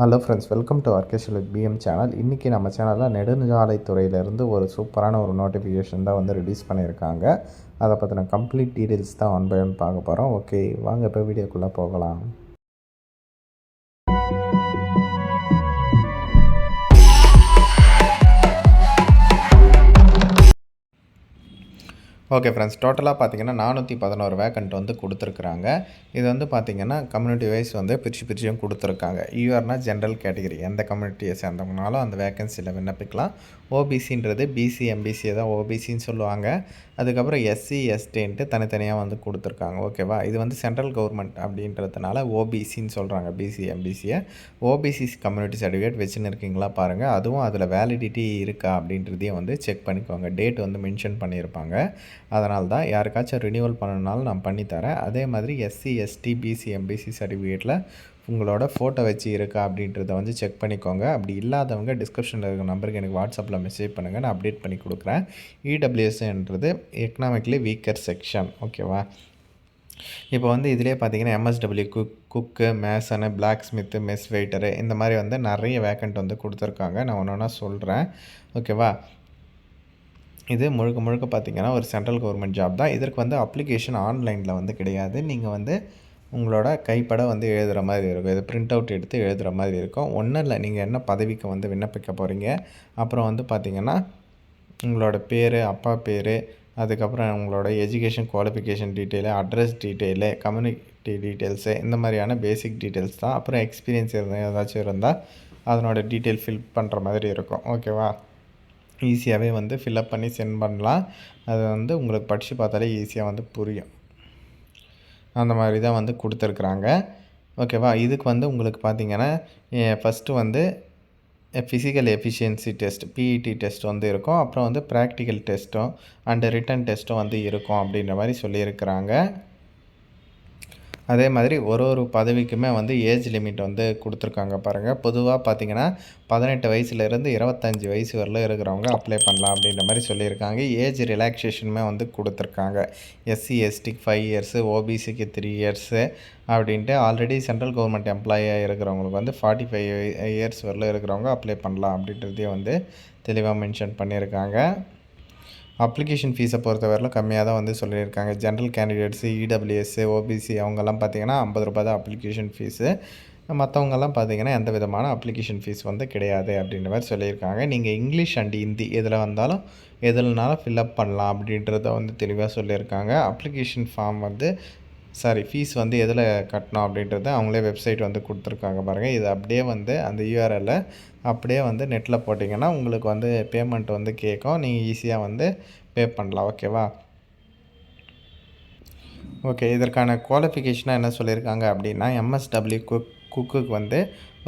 Hello friends welcome to ஆர்கேஷல் PM channel இன்றைக்கி நம்ம சேனலில் நெடுஞ்சாலைத்துறையிலேருந்து ஒரு சூப்பரான ஒரு நோட்டிஃபிகேஷன் தான் வந்து ரிலீஸ் பண்ணியிருக்காங்க. அதை பற்றின கம்ப்ளீட் டீட்டெயில்ஸ் தான் ஒன் பை ஒன் பார்க்க போகிறோம் ஓகே வாங்க இப்போ வீடியோக்குள்ளே போகலாம். ஓகே ஃப்ரெண்ட்ஸ் டோட்டலாக பார்த்தீங்கன்னா நானூற்றி பதினோரு வேக்கண்ட் வந்து கொடுத்துருக்குறாங்க. இது வந்து பார்த்திங்கன்னா கம்யூனிட்டி வைஸ் வந்து பிரித்து பிரிச்சும் கொடுத்துருக்காங்க. யூஆர்னா ஜென்ரல் கேட்டகரி எந்த கம்யூனிட்டியை சேர்ந்தவங்கனாலும் அந்த வேக்கன்சியில் விண்ணப்பிக்கலாம். ஓபிசின்றது பிசி எம்பிசியை தான் ஓபிசின்னு சொல்லுவாங்க. அதுக்கப்புறம் எஸ்சி எஸ்டின்ட்டு தனித்தனியாக வந்து கொடுத்துருக்காங்க. ஓகேவா? இது வந்து சென்ட்ரல் கவர்மெண்ட் அப்படின்றதுனால ஓபிசின்னு சொல்கிறாங்க பிசி எம்பிசியை ஓபிசி கம்யூனிட்டி சர்டிஃபிகேட் வச்சுன்னு இருக்கீங்களா பாருங்கள் அதுவும் அதில் வேலிடிட்டி இருக்கா அப்படின்றதையும் வந்து செக் பண்ணிக்கோங்க. டேட் வந்து மென்ஷன் பண்ணியிருப்பாங்க. அதனால தான் யாருக்காச்சும் ரினியூவல் பண்ணணுனாலும் நான் பண்ணித்தரேன். அதே மாதிரி எஸ்சி எஸ்டி பிசி எம்பிசி சர்டிஃபிகேட்டில் உங்களோட ஃபோட்டோ வச்சு இருக்கா அப்படின்றத வந்து செக் பண்ணிக்கோங்க. அப்படி இல்லாதவங்க டிஸ்கிரிப்ஷனில் இருக்கிற நம்பருக்கு எனக்கு வாட்ஸ்அப்பில் மெசேஜ் பண்ணுங்கள் நான் அப்டேட் பண்ணி கொடுக்குறேன். இடபிள்யூஎஸ்ன்றது எக்கனாமிக்கலி வீக்கர் செக்ஷன் ஓகேவா இப்போ வந்து இதிலே பார்த்தீங்கன்னா MSW cook cook mason blacksmith mess waiter இந்த மாதிரி வந்து நிறைய வேக்கண்ட் வந்து கொடுத்துருக்காங்க. நான் ஒன்று ஒன்றா சொல்கிறேன் ஓகேவா இது முழுக்க முழுக்க பார்த்திங்கன்னா ஒரு சென்ட்ரல் கவர்மெண்ட் ஜாப் தான். இதற்கு வந்து அப்ளிகேஷன் ஆன்லைனில் வந்து கிடையாது. நீங்கள் வந்து உங்களோட கைப்பட வந்து எழுதுகிற மாதிரி இருக்கும். இது பிரிண்ட் அவுட் எடுத்து எழுதுகிற மாதிரி இருக்கும். ஒன்றும் இல்லை நீங்கள் என்ன பதவிக்கு வந்து விண்ணப்பிக்க போகிறீங்க அப்புறம் வந்து பார்த்திங்கன்னா உங்களோட பேர் அப்பா பேர் அதுக்கப்புறம் உங்களோட education qualification detail address detail community details இந்த மாதிரியான பேசிக் டீட்டெயில்ஸ் தான். அப்புறம் எக்ஸ்பீரியன்ஸ் இருந்தால் ஏதாச்சும் இருந்தால் அதனோட டீட்டெயில் ஃபில் பண்ணுற மாதிரி இருக்கும். ஓகேவா ஈஸியாகவே வந்து ஃபில்அப் பண்ணி சென்ட் பண்ணலாம். அது வந்து உங்களுக்கு படித்து பார்த்தாலே ஈஸியாக வந்து புரியும். அந்த மாதிரி தான் வந்து கொடுத்துருக்குறாங்க. ஓகேவா? இதுக்கு வந்து உங்களுக்கு பார்த்தீங்கன்னா ஃபஸ்ட்டு வந்து physical efficiency test PET test வந்து இருக்கும். அப்புறம் வந்து ப்ராக்டிக்கல் டெஸ்ட்டும் அண்டு ரிட்டன் டெஸ்ட்டும் வந்து இருக்கும் அப்படின்ற மாதிரி சொல்லியிருக்கிறாங்க. அதே மாதிரி ஒரு ஒரு பதவிக்குமே வந்து ஏஜ் லிமிட் வந்து கொடுத்துருக்காங்க பாருங்கள் பொதுவாக பார்த்தீங்கன்னா பதினெட்டு வயசுலேருந்து இருபத்தஞ்சி வயசு வரல இருக்கிறவங்க அப்ளை பண்ணலாம் அப்படின்ற மாதிரி சொல்லியிருக்காங்க. ஏஜ் ரிலாக்ஸேஷனுமே வந்து கொடுத்துருக்காங்க. எஸ்சி எஸ்டிக்கு ஃபைவ் இயர்ஸு ஓபிசிக்கு த்ரீ இயர்ஸு அப்படின்ட்டு ஆல்ரெடி சென்ட்ரல் கவர்மெண்ட் எம்ப்ளாயியாக இருக்கிறவங்களுக்கு வந்து ஃபார்ட்டி ஃபைவ் இயர்ஸ் வரல இருக்கிறவங்க அப்ளை பண்ணலாம் அப்படின்றதையும் வந்து தெளிவாக மென்ஷன் பண்ணியிருக்காங்க. அப்ளிகேஷன் ஃபீஸை பொறுத்தவரையிலும் கம்மியாக தான் வந்து சொல்லியிருக்காங்க. ஜென்ரல் கேண்டிடேட்ஸு இடபிள்யூஎஸ்ஸு ஓபிசி அவங்கெல்லாம் பார்த்திங்கன்னா ஐம்பது ரூபா தான் அப்ளிகேஷன் ஃபீஸு மற்றவங்கெல்லாம் பார்த்திங்கன்னா எந்த விதமான அப்ளிகேஷன் ஃபீஸ் வந்து கிடையாது அப்படின்ற மாதிரி சொல்லியிருக்காங்க. நீங்கள் இங்கிலீஷ் அண்ட் ஹிந்தி எதில் வந்தாலும் எதுலனாலும் ஃபில்அப் பண்ணலாம் அப்படின்றத வந்து தெளிவாக சொல்லியிருக்காங்க. அப்ளிகேஷன் ஃபார்ம் வந்து சாரி ஃபீஸ் வந்து எதில் கட்டணும் அப்படின்றத அவங்களே வெப்சைட் வந்து கொடுத்துருக்காங்க பாருங்கள் இது அப்படியே வந்து அந்த யூஆர்எல்ல அப்படியே வந்து நெட்டில் போட்டிங்கன்னா உங்களுக்கு வந்து பேமெண்ட் வந்து கேட்கும். நீங்கள் ஈஸியாக வந்து பே பண்ணலாம். ஓகேவா ஓகே இதற்கான குவாலிஃபிகேஷனாக என்ன சொல்லியிருக்காங்க அப்படின்னா எம்எஸ்டபிள்யூ குக் குக்குக்கு வந்து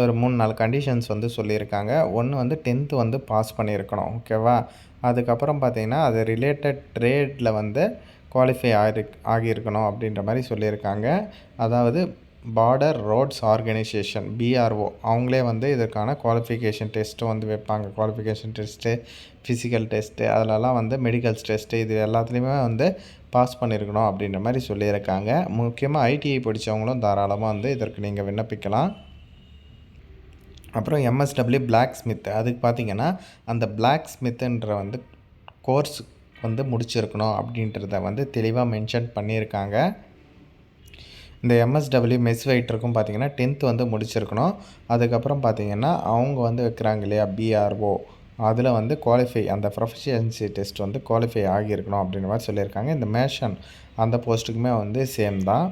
ஒரு மூணு நாலு கண்டிஷன்ஸ் வந்து சொல்லியிருக்காங்க. ஒன்று வந்து டென்த்து வந்து பாஸ் பண்ணியிருக்கணும். ஓகேவா அதுக்கப்புறம் பார்த்தீங்கன்னா அது ரிலேட்டட் ட்ரேடில் வந்து குவாலிஃபை ஆகி ஆகியிருக்கணும் அப்படின்ற மாதிரி சொல்லியிருக்காங்க. அதாவது பார்டர் ரோட்ஸ் ஆர்கனைசேஷன் பிஆர்ஓ அவங்களே வந்து இதற்கான குவாலிஃபிகேஷன் டெஸ்ட்டு வந்து வைப்பாங்க. குவாலிஃபிகேஷன் டெஸ்ட்டு ஃபிசிக்கல் டெஸ்ட்டு அதிலலாம் வந்து மெடிக்கல்ஸ் டெஸ்ட்டு இது எல்லாத்துலேயுமே வந்து பாஸ் பண்ணியிருக்கணும் அப்படின்ற மாதிரி சொல்லியிருக்காங்க. முக்கியமாக ஐடிஐ படித்தவங்களும் தாராளமாக வந்து இதற்கு நீங்கள் விண்ணப்பிக்கலாம். அப்புறம் எம்எஸ்டபிள்யூ பிளாக் ஸ்மித் அதுக்கு பார்த்தீங்கன்னா அந்த பிளாக் ஸ்மித்துன்ற வந்து கோர்ஸ் வந்து முடிச்சிருக்கணும் அப்படின்றத வந்து தெளிவாக மென்ஷன் பண்ணியிருக்காங்க. இந்த எம்எஸ்டபிள்யூ மெஸ் வெயிட்டருக்கும் பார்த்தீங்கன்னா டென்த்து வந்து முடிச்சிருக்கணும். அதுக்கப்புறம் பார்த்தீங்கன்னா அவங்க வந்து வைக்கிறாங்க இல்லையா பிஆர்ஓ அதில் வந்து குவாலிஃபை அந்த ப்ரொஃபஷியன்சி டெஸ்ட் வந்து குவாலிஃபை ஆகியிருக்கணும் அப்படின்ற மாதிரி சொல்லியிருக்காங்க. இந்த மேஷன் அந்த போஸ்ட்டுக்குமே வந்து சேம் தான்.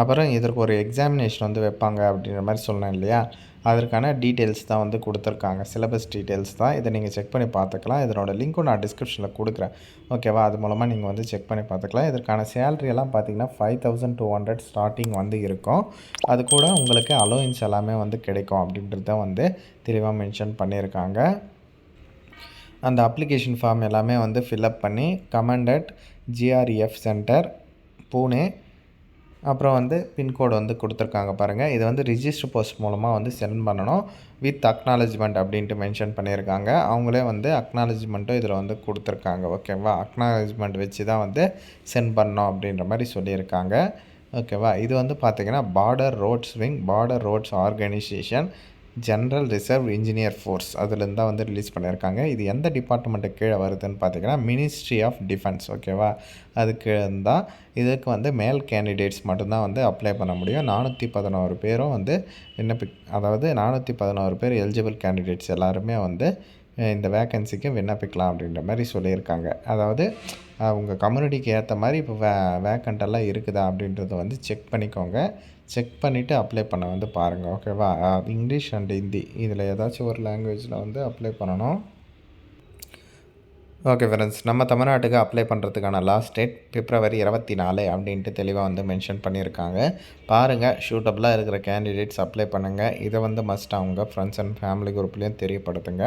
அப்புறம் இதற்கு ஒரு எக்ஸாமினேஷன் வந்து வைப்பாங்க அப்படின்ற மாதிரி சொன்னேன் இல்லையா? அதற்கான டீட்டெயில்ஸ் தான் வந்து கொடுத்துருக்காங்க. சிலபஸ் டீட்டெயில்ஸ் தான். இதை நீங்கள் செக் பண்ணி பார்த்துக்கலாம். இதனோட லிங்க்கும் நான் டிஸ்கிரிப்ஷனில் கொடுக்குறேன். ஓகேவா அது மூலமாக நீங்கள் வந்து செக் பண்ணி பார்த்துக்கலாம். இதற்கான சேலரி எல்லாம் பார்த்தீங்கன்னா five thousand two hundred starting வந்து இருக்கும். அது கூட உங்களுக்கு அலோயன்ஸ் எல்லாமே வந்து கிடைக்கும் அப்படின்றத வந்து தெளிவாக மென்ஷன் பண்ணியிருக்காங்க. அந்த அப்ளிகேஷன் ஃபார்ம் எல்லாமே வந்து ஃபில்அப் பண்ணி கமெண்டட் ஜிஆர்இஎஃப் சென்டர் பூனே அப்புறம் வந்து பின்கோடு வந்து கொடுத்துருக்காங்க பாருங்கள் இதை வந்து ரிஜிஸ்டர் போஸ்ட் மூலமாக வந்து சென்ட் பண்ணணும். வித் அக்னாலஜ்மெண்ட் அப்படின்ட்டு மென்ஷன் பண்ணியிருக்காங்க. அவங்களே வந்து அக்னாலஜ்மெண்ட்டும் இதில் வந்து கொடுத்துருக்காங்க. ஓகேவா அக்னாலஜ்மெண்ட் வச்சு தான் வந்து சென்ட் பண்ணோம் அப்படின்ற மாதிரி சொல்லியிருக்காங்க. ஓகேவா இது வந்து பார்த்தீங்கன்னா border roads wing border roads organisation general reserve engineer force அதுலேருந்து தான் வந்து ரிலீஸ் பண்ணியிருக்காங்க இது எந்த டிபார்ட்மெண்ட்டுக்கு கீழே வருதுன்னு பார்த்தீங்கன்னா மினிஸ்ட்ரி ஆஃப் டிஃபென்ஸ் ஓகேவா அதுக்கு இருந்தால் இதுக்கு வந்து மேல் கேண்டிடேட்ஸ் மட்டும்தான் வந்து அப்ளை பண்ண முடியும். நானூற்றி பதினோரு பேரும் வந்து விண்ணப்பி அதாவது நானூற்றி பதினோரு பேர் எலிஜிபிள் கேண்டிடேட்ஸ் எல்லாருமே வந்து இந்த வேக்கன்சிக்கு விண்ணப்பிக்கலாம் அப்படின்ற மாதிரி சொல்லியிருக்காங்க. அதாவது அவங்க கம்யூனிட்டிக்கு ஏற்ற மாதிரி இப்போ வே வேக்கண்டெல்லாம் இருக்குதா அப்படின்றத வந்து செக் பண்ணிக்கோங்க. செக் பண்ணிவிட்டு அப்ளை பண்ண வந்து பாருங்கள் ஓகேவா இங்கிலீஷ் அண்ட் ஹிந்தி இதில் ஏதாச்சும் ஒரு லாங்குவேஜில் வந்து அப்ளை பண்ணணும். ஓகே ஃப்ரெண்ட்ஸ் நம்ம தமிழ்நாட்டுக்கு அப்ளை பண்ணுறதுக்கான லாஸ்ட் டேட் பிப்ரவரி இருபத்தி நாலு அப்படின்ட்டு தெளிவாக வந்து மென்ஷன் பண்ணியிருக்காங்க. பாருங்கள் ஷூட்டபுளாக இருக்கிற கேண்டிடேட்ஸ் அப்ளை பண்ணுங்கள் இதை வந்து மஸ்ட் அவங்க ஃப்ரெண்ட்ஸ் அண்ட் ஃபேமிலி குரூப்லேயும் தெரியப்படுத்துங்க.